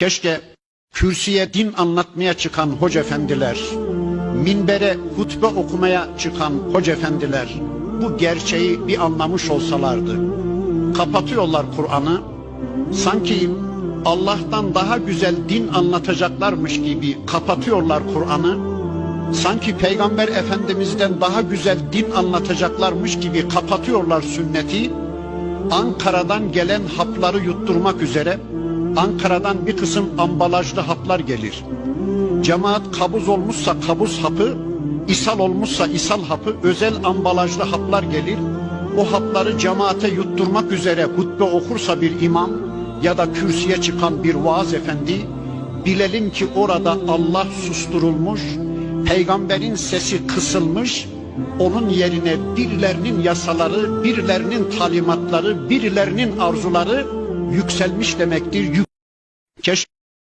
Keşke kürsüye din anlatmaya çıkan hoca efendiler, minbere hutbe okumaya çıkan hoca efendiler bu gerçeği bir anlamış olsalardı. Kapatıyorlar Kur'an'ı, sanki Allah'tan daha güzel din anlatacaklarmış gibi kapatıyorlar Kur'an'ı, sanki Peygamber Efendimiz'den daha güzel din anlatacaklarmış gibi kapatıyorlar sünneti, Ankara'dan gelen hapları yutturmak üzere Ankara'dan bir kısım ambalajlı haplar gelir. Cemaat kabuz olmuşsa kabuz hapı, ishal olmuşsa ishal hapı, özel ambalajlı haplar gelir. O hapları cemaate yutturmak üzere hutbe okursa bir imam ya da kürsüye çıkan bir vaaz efendi, bilelim ki orada Allah susturulmuş, peygamberin sesi kısılmış, onun yerine birilerinin yasaları, birilerinin talimatları, birilerinin arzuları yükselmiş demektir. Keşke